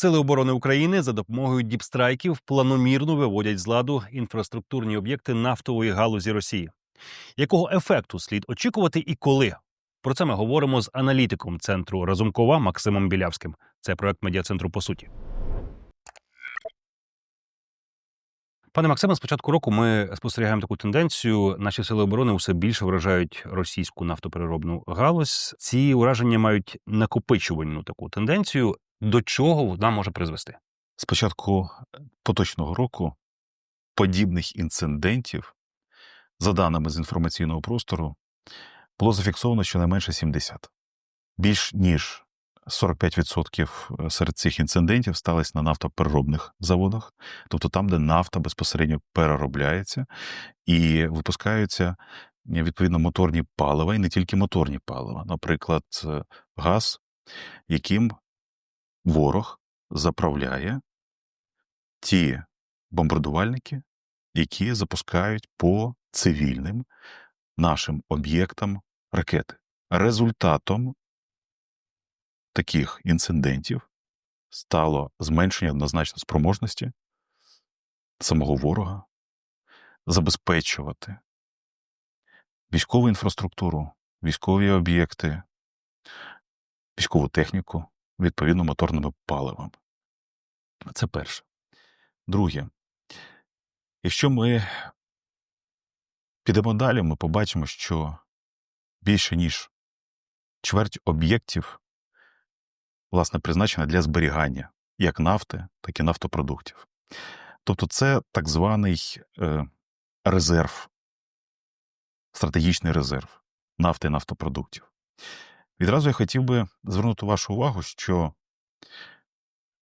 Сили оборони України за допомогою діпстрайків планомірно виводять з ладу інфраструктурні об'єкти нафтової галузі Росії. Якого ефекту слід очікувати і коли? Про це ми говоримо з аналітиком центру Разумкова Максимом Білявським. Це проект медіа-центру по суті. Пане Максиме, з початку року ми спостерігаємо таку тенденцію. Наші сили оборони все більше вражають російську нафтопереробну галузь. Ці ураження мають накопичувальну таку тенденцію. До чого вона може призвести? З початку поточного року подібних інцидентів, за даними з інформаційного простору, було зафіксовано щонайменше 70. Більш ніж 45% серед цих інцидентів сталося на нафтопереробних заводах, тобто там, де нафта безпосередньо переробляється і випускаються відповідно моторні палива, і не тільки моторні палива, наприклад, газ, яким ворог заправляє ті бомбардувальники, які запускають по цивільним нашим об'єктам ракети. Результатом таких інцидентів стало зменшення однозначно спроможності самого ворога забезпечувати військову інфраструктуру, військові об'єкти, військову техніку відповідно моторними паливами. Це перше. Друге, якщо ми підемо далі, ми побачимо, що більше ніж чверть об'єктів, власне, призначена для зберігання як нафти, так і нафтопродуктів. Тобто, це так званий е, резерв, стратегічний резерв нафти і нафтопродуктів. Відразу я хотів би звернути вашу увагу, що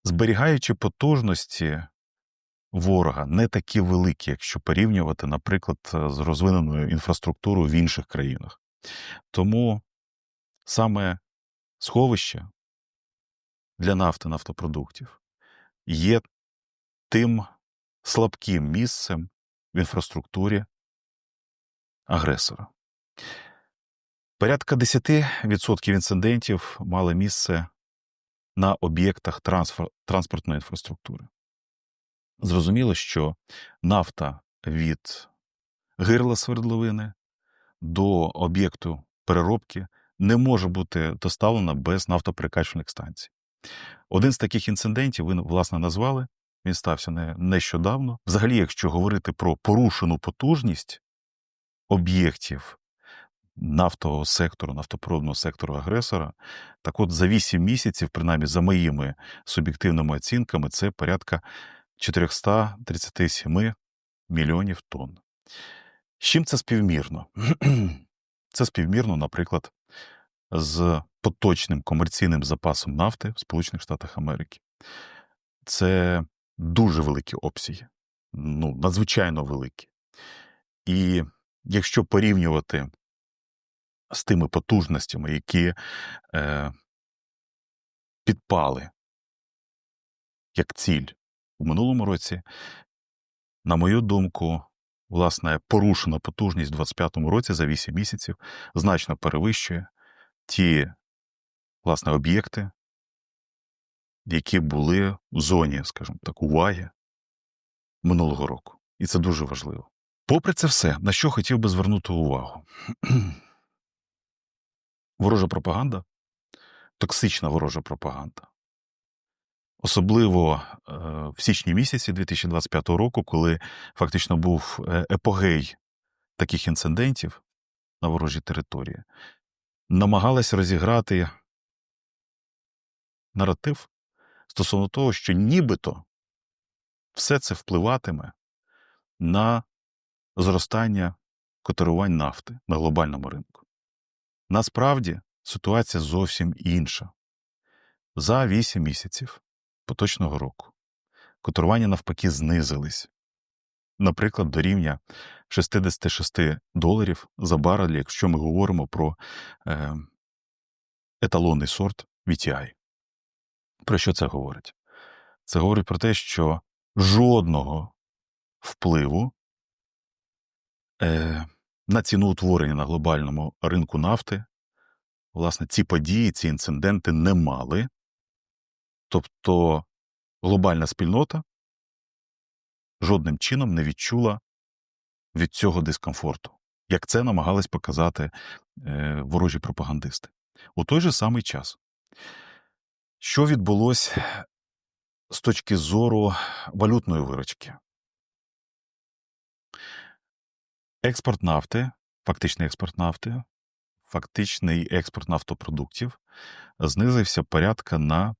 зберігаючи потужності ворога не такі великі, якщо порівнювати, наприклад, з розвиненою інфраструктурою в інших країнах. Тому саме сховище для нафти нафтопродуктів є тим слабким місцем в інфраструктурі агресора. Порядка 10% інцидентів мали місце на об'єктах транспортної інфраструктури. Зрозуміло, що нафта від гирла свердловини до об'єкту переробки не може бути доставлена без нафтоперекачувальних станцій. Один з таких інцидентів ви, власне, назвали, він стався не, нещодавно. Взагалі, якщо говорити про порушену потужність об'єктів нафтового сектору, нафтопроводного сектору агресора, так от за 8 місяців, принаймні за моїми суб'єктивними оцінками, це порядка 437 мільйонів тонн. З чим це співмірно? Це співмірно, наприклад, з поточним комерційним запасом нафти в Сполучених Штатах Америки. Це дуже великі обсяги, ну, надзвичайно великі. І якщо порівнювати з тими потужностями, які е, підпали як ціль у минулому році, на мою думку, власне, порушена потужність у 2025 році за 8 місяців значно перевищує ті власне об'єкти, які були в зоні, скажімо так, уваги минулого року. І це дуже важливо. Попри це все, на що хотів би звернути увагу. Ворожа пропаганда, токсична ворожа пропаганда. Особливо е, в січні місяці 2025 року, коли фактично був е, епогей таких інцидентів на ворожій території, намагалась розіграти наратив стосовно того, що нібито все це впливатиме на зростання котирувань нафти на глобальному ринку. Насправді ситуація зовсім інша. За 8 місяців поточного року котирування навпаки знизились, наприклад, до рівня 66 доларів за барель, якщо ми говоримо про е, еталонний сорт VTI. Про що це говорить? Це говорить про те, що жодного впливу е, на ціноутворення на глобальному ринку нафти, власне, ці події, ці інциденти не мали. Тобто глобальна спільнота жодним чином не відчула від цього дискомфорту, як це намагались показати е, ворожі пропагандисти. У той же самий час, що відбулося з точки зору валютної виручки? Експорт нафти, фактичний експорт нафти, фактичний експорт нафтопродуктів знизився порядка на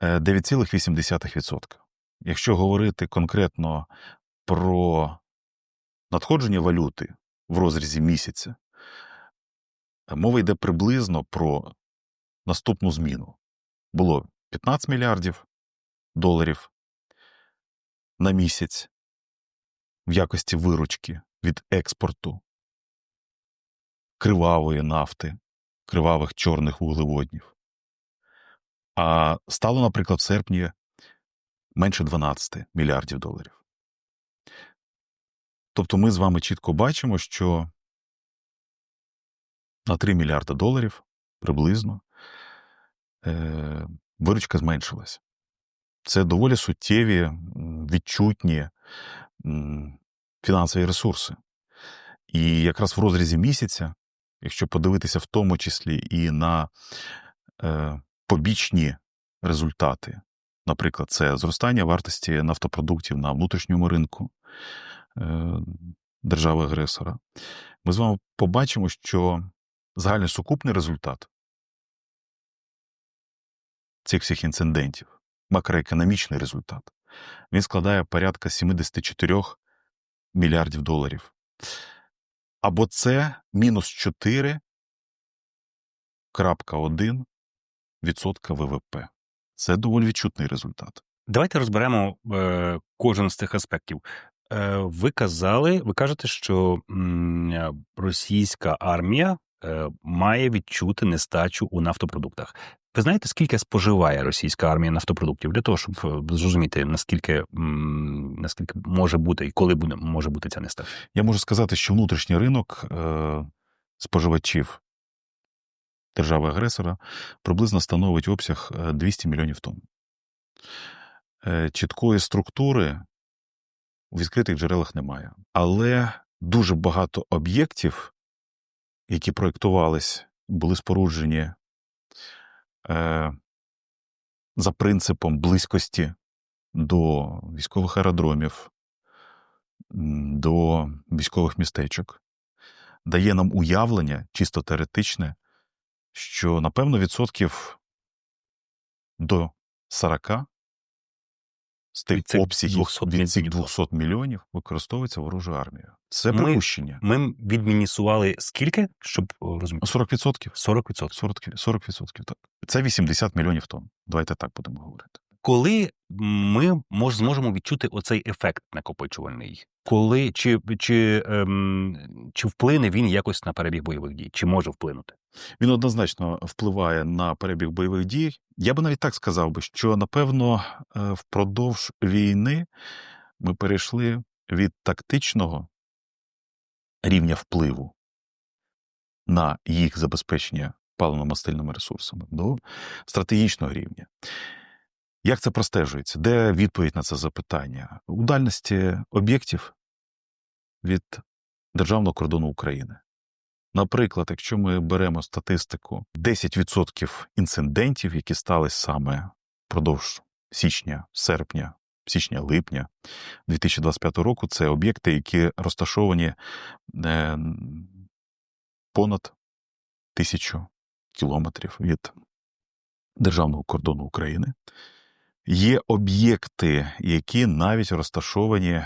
е, 9,8%. Якщо говорити конкретно про надходження валюти в розрізі місяця, мова йде приблизно про наступну зміну. Було 15 мільярдів доларів на місяць в якості виручки від експорту кривавої нафти, кривавих чорних вуглеводнів. А стало, наприклад, в серпні менше 12 мільярдів доларів. Тобто ми з вами чітко бачимо, що на 3 мільярди доларів приблизно е, виручка зменшилась. Це доволі суттєві, відчутні фінансові ресурси. І якраз в розрізі місяця, якщо подивитися в тому числі і на е, побічні результати, наприклад, це зростання вартості нафтопродуктів на внутрішньому ринку е, держави-агресора, ми з вами побачимо, що загальний сукупний результат цих всіх інцидентів, макроекономічний результат, він складає порядка 74 мільярдів доларів. Або це мінус 4,1% ВВП. Це доволі відчутний результат. Давайте розберемо е, кожен з цих аспектів. Е, ви казали, ви кажете, що м, російська армія е, має відчути нестачу у нафтопродуктах. Ви знаєте, скільки споживає російська армія нафтопродуктів для того, щоб е, зрозуміти, наскільки, наскільки може бути і коли буде може бути ця нестача? Я можу сказати, що внутрішній ринок е, споживачів держави-агресора приблизно становить обсяг е, 200 мільйонів тонн. Е, чіткої структури у відкритих джерелах немає. Але дуже багато об'єктів, які проєктувались, були споруджені е, за принципом близькості до військових аеродромів, до військових містечок, дає нам уявлення, чисто теоретичне, що, напевно, відсотків до 40 з тих Від цих обсягів 200 від цих мільйонів. 200 мільйонів використовується ворожою армією. Це Ми- припущення. Ми відмінісували скільки, щоб о, розуміти? 40%. 40%. 40, 40% так. Це 80 мільйонів тонн. Давайте так будемо говорити. Коли ми мож, зможемо відчути оцей ефект накопичувальний? Коли чи, чи, ем, чи вплине він якось на перебіг бойових дій? Чи може вплинути? Він однозначно впливає на перебіг бойових дій. Я би навіть так сказав би, що напевно е, впродовж війни ми перейшли від тактичного рівня впливу на їх забезпечення паливно-мастильними ресурсами до стратегічного рівня. Як це простежується? Де відповідь на це запитання? У дальності об'єктів від державного кордону України. Наприклад, якщо ми беремо статистику, 10% інцидентів, які стались саме впродовж січня, серпня, січня-липня 2025 року, це об'єкти, які розташовані е, понад тисячу кілометрів від державного кордону України. Є об'єкти, які навіть розташовані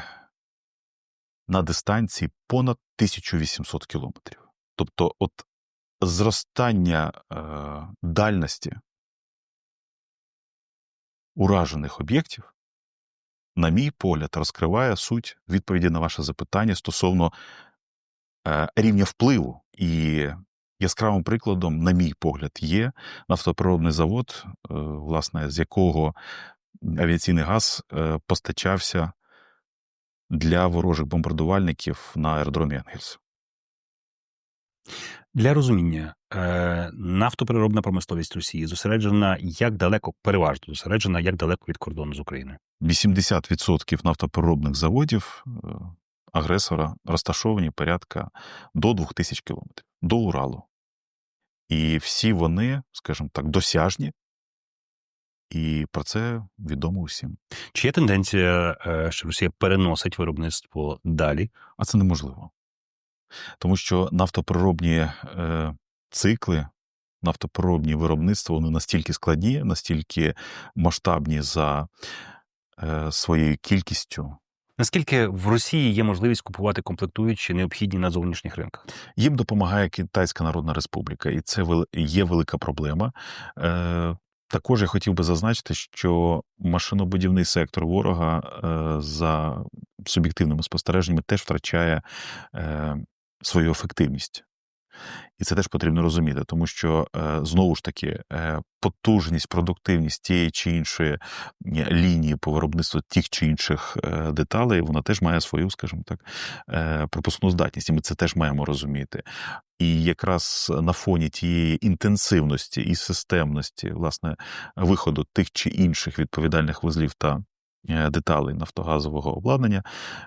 на дистанції понад 1800 кілометрів. Тобто, от зростання е, дальності уражених об'єктів, на мій погляд, розкриває суть відповіді на ваше запитання стосовно е, рівня впливу. І яскравим прикладом, на мій погляд, є нафтопроводний завод, е, власне, з якого авіаційний газ е, постачався для ворожих бомбардувальників на аеродромі Енгельс. Для розуміння, Е, нафтопереробна промисловість Росії зосереджена як далеко, переважно зосереджена як далеко від кордону з Україною. 80% нафтопереробних заводів агресора розташовані порядка до 2000 кілометрів, до Уралу. І всі вони, скажімо так, досяжні, і про це відомо усім. Чи є тенденція, е, що Росія переносить виробництво далі? А це неможливо. Тому що нафтопереробні е, цикли, нафтопереробні виробництва вони настільки складні, настільки масштабні за е, своєю кількістю. Наскільки в Росії є можливість купувати комплектуючі необхідні на зовнішніх ринках? Їм допомагає Китайська Народна Республіка, і це є велика проблема. Е, також я хотів би зазначити, що машинобудівний сектор ворога е, за суб'єктивними спостереженнями теж втрачає е, свою ефективність. І це теж потрібно розуміти, тому що е, знову ж таки е, потужність, продуктивність тієї чи іншої лінії по виробництву тих чи інших е, деталей, вона теж має свою, скажімо так, пропускну здатність, і ми це теж маємо розуміти. І якраз на фоні тієї інтенсивності і системності власне виходу тих чи інших відповідальних вузлів та деталей нафтогазового обладнання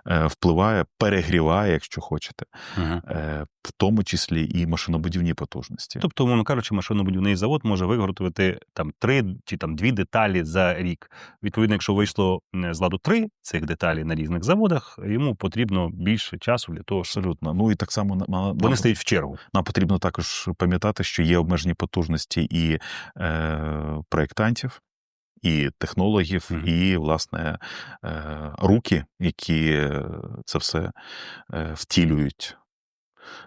е, впливає, перегріває, якщо хочете, Угу. е, в тому числі і машинобудівні потужності. Тобто, умовно кажучи, машинобудівний завод може виготовити там три чи там дві деталі за рік. Відповідно, якщо вийшло з ладу три цих деталі на різних заводах, йому потрібно більше часу для того, щоб Абсолютно. Ну і так само на- на- вони нам, стоять в чергу. нам потрібно також пам'ятати, що є обмежені потужності і е, проєктантів, і технологів, Мгм. і, власне, е, руки, які е, це все е, втілюють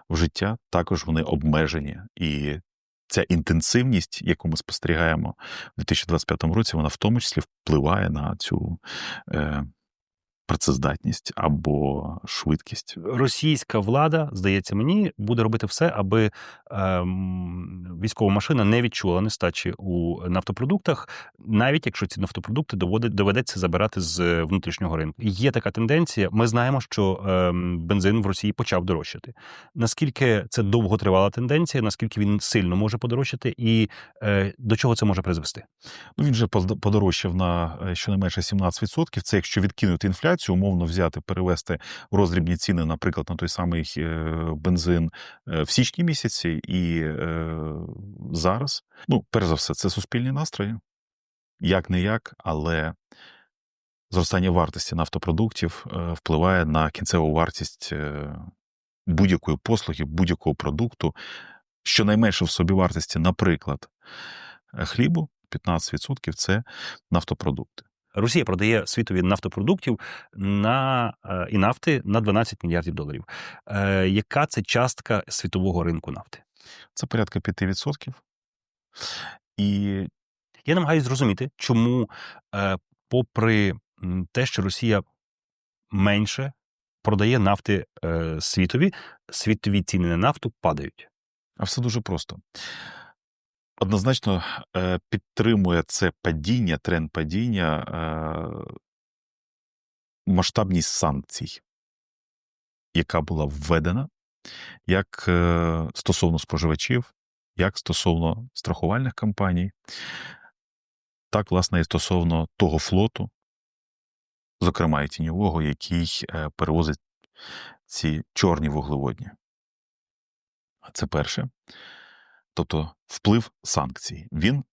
в життя, також вони обмежені. І ця інтенсивність, яку ми спостерігаємо в 2025 році, вона в тому числі впливає на цю працездатність або швидкість. Російська влада, здається мені, буде робити все, аби ем, військова машина не відчула нестачі у нафтопродуктах, навіть якщо ці нафтопродукти доводить, доведеться забирати з внутрішнього ринку. Є така тенденція. Ми знаємо, що ем, бензин в Росії почав дорожчати. Наскільки це довготривала тенденція, наскільки він сильно може подорожчати, і е, до чого це може призвести? Ну, він же подорожчав на е, щонайменше 17%. Це якщо відкинути інфляцію, умовно взяти, перевести в роздрібні ціни, наприклад, на той самий е, бензин е, в січні місяці і е, зараз. Ну, перш за все, це суспільні настрої. Як не як, але зростання вартості нафтопродуктів впливає на кінцеву вартість будь-якої послуги, будь-якого продукту, щонайменше в собівартості, наприклад, е, хлібу 15% це нафтопродукти. Росія продає світові нафтопродуктів на е, і нафти на 12 мільярдів доларів. Е, яка це частка світового ринку нафти? Це порядка 5%. І Я намагаюся зрозуміти, чому, е, попри те, що Росія менше продає нафти світові, світові ціни на нафту падають. а все дуже просто. Однозначно е, підтримує це падіння, тренд падіння, е, масштабність санкцій, яка була введена як е, стосовно споживачів, як стосовно страхувальних компаній, так, власне, і стосовно того флоту, зокрема і тіньового, який е, перевозить ці чорні вуглеводні. Це перше. Тобто вплив санкцій. Він,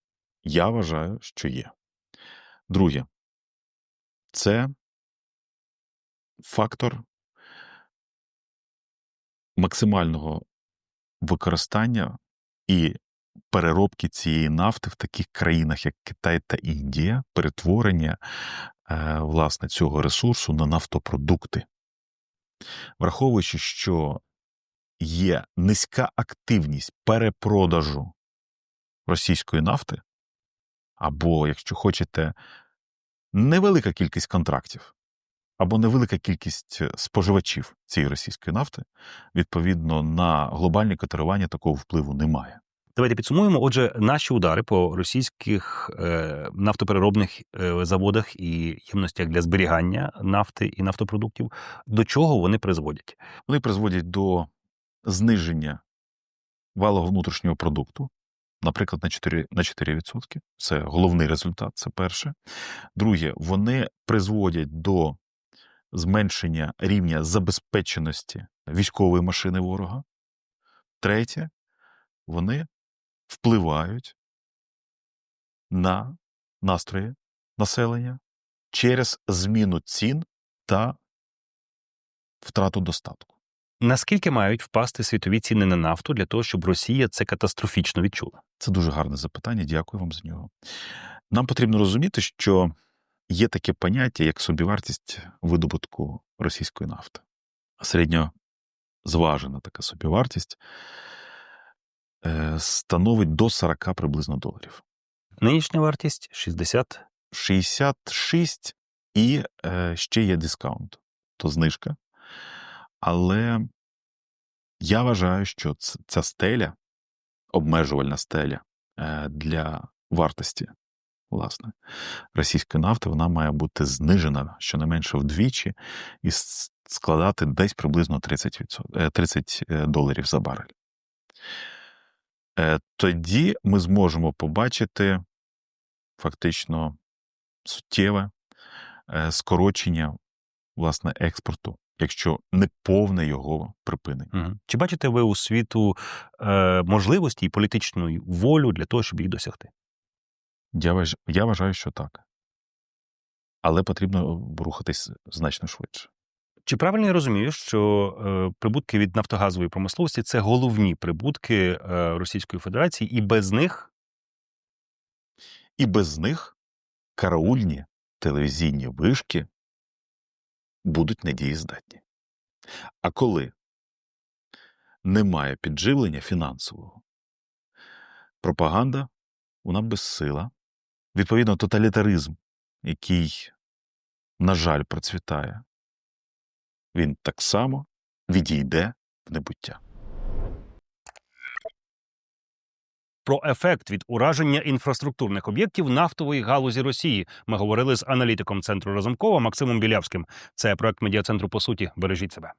я вважаю, що є. Друге, це фактор максимального використання і переробки цієї нафти в таких країнах, як Китай та Індія, перетворення е, власне цього ресурсу на нафтопродукти. Враховуючи, що є низька активність перепродажу російської нафти, або, якщо хочете, невелика кількість контрактів, або невелика кількість споживачів цієї російської нафти, відповідно на глобальне котирування такого впливу немає. Давайте підсумуємо. Отже, наші удари по російських е, нафтопереробних е, заводах і ємностях для зберігання нафти і нафтопродуктів до чого вони призводять? Вони призводять до зниження валового внутрішнього продукту, наприклад, на 4, на 4%. Це головний результат, це перше. Друге, вони призводять до зменшення рівня забезпеченості військової машини ворога. Третє, вони впливають на настрої населення через зміну цін та втрату достатку. Наскільки мають впасти світові ціни на нафту для того, щоб Росія це катастрофічно відчула? Це дуже гарне запитання. Дякую вам за нього. Нам потрібно розуміти, що є таке поняття, як собівартість видобутку російської нафти. Середньозважена така собівартість е, становить до 40 приблизно доларів. Нинішня вартість 60. 66 і е, ще є дискаунт, то знижка. Але я вважаю, що ця стеля, обмежувальна стеля е, для вартості, власне, російської нафти, вона має бути знижена щонайменше вдвічі і складати десь приблизно 30%, е, 30 е, доларів за барель. Е, Тоді ми зможемо побачити фактично суттєве е, скорочення власне експорту, якщо не повне його припинення. Угу. Чи бачите ви у світу е, можливості і політичну волю для того, щоб їх досягти? Я, я вважаю, що так. Але потрібно рухатись значно швидше. Чи правильно я розумію, що е, прибутки від нафтогазової промисловості це головні прибутки е, Російської Федерації, і без них І без них караульні телевізійні вишки будуть недієздатні. А коли немає підживлення фінансового, пропаганда вона безсила. Відповідно, тоталітаризм, який, на жаль, процвітає, він так само відійде в небуття. Про ефект від ураження інфраструктурних об'єктів нафтової галузі Росії ми говорили з аналітиком центру Разумкова Максимом Білявським. Це проект медіа центру по суті. Бережіть себе.